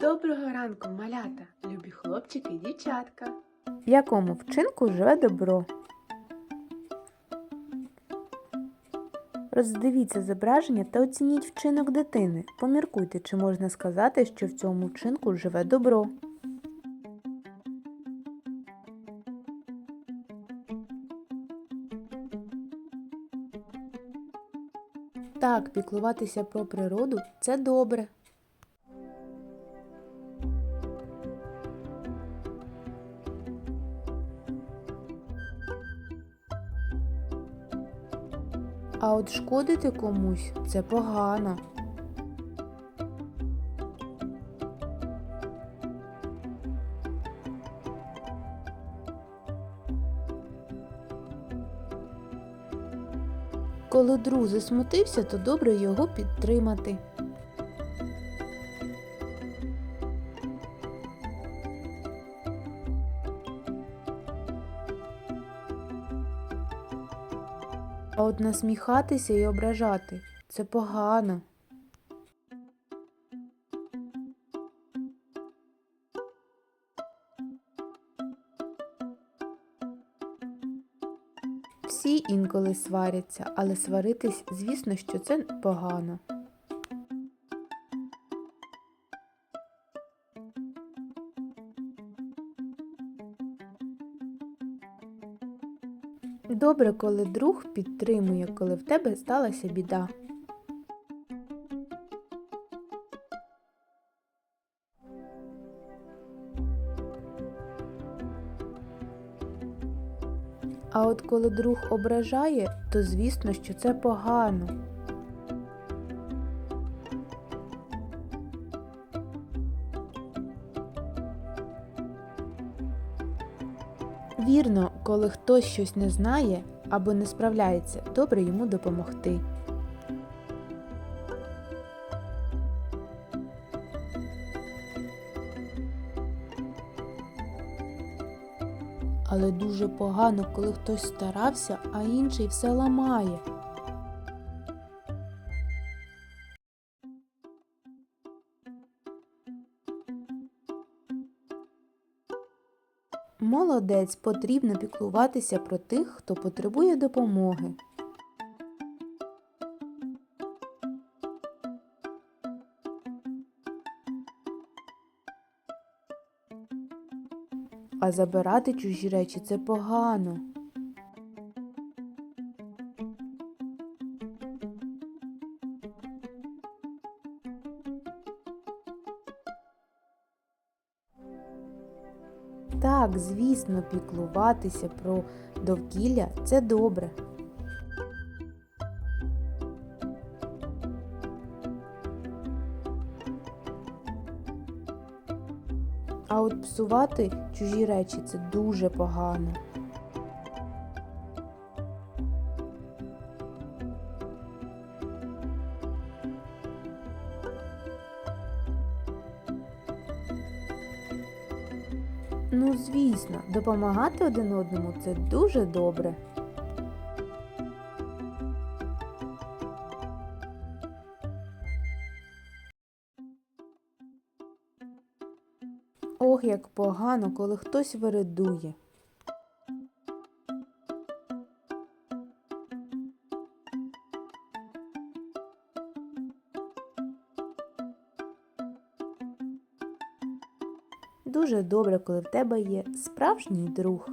Доброго ранку, малята, любі хлопчики і дівчатка. В якому вчинку живе добро? Роздивіться зображення та оцініть вчинок дитини. Поміркуйте, чи можна сказати, що в цьому вчинку живе добро. Так, піклуватися про природу це добре. А от шкодити комусь це погано. Коли друг засмутився, то добре його підтримати. А от насміхатися і ображати це погано. Всі інколи сваряться, але сваритись, звісно, що це погано. Добре, коли друг підтримує, коли в тебе сталася біда. А от коли друг ображає, то звісно, що це погано. Вірно, коли хтось щось не знає або не справляється, добре йому допомогти. Але дуже погано, коли хтось старався, а інший все ламає. Молодець, потрібно піклуватися про тих, хто потребує допомоги. А забирати чужі речі це погано. Так, звісно, піклуватися про довкілля це добре. А от псувати чужі речі це дуже погано. Ну, звісно, допомагати один одному це дуже добре. Ох, як погано, коли хтось вередує. Дуже добре, коли в тебе є справжній друг.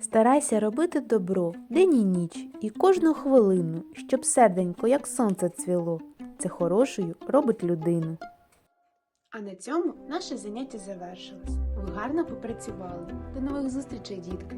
Старайся робити добро день і ніч і кожну хвилину, щоб серденько, як сонце цвіло. Це хорошою робить людину. А на цьому наше заняття завершилось. Ви гарно попрацювали. До нових зустрічей, дітки!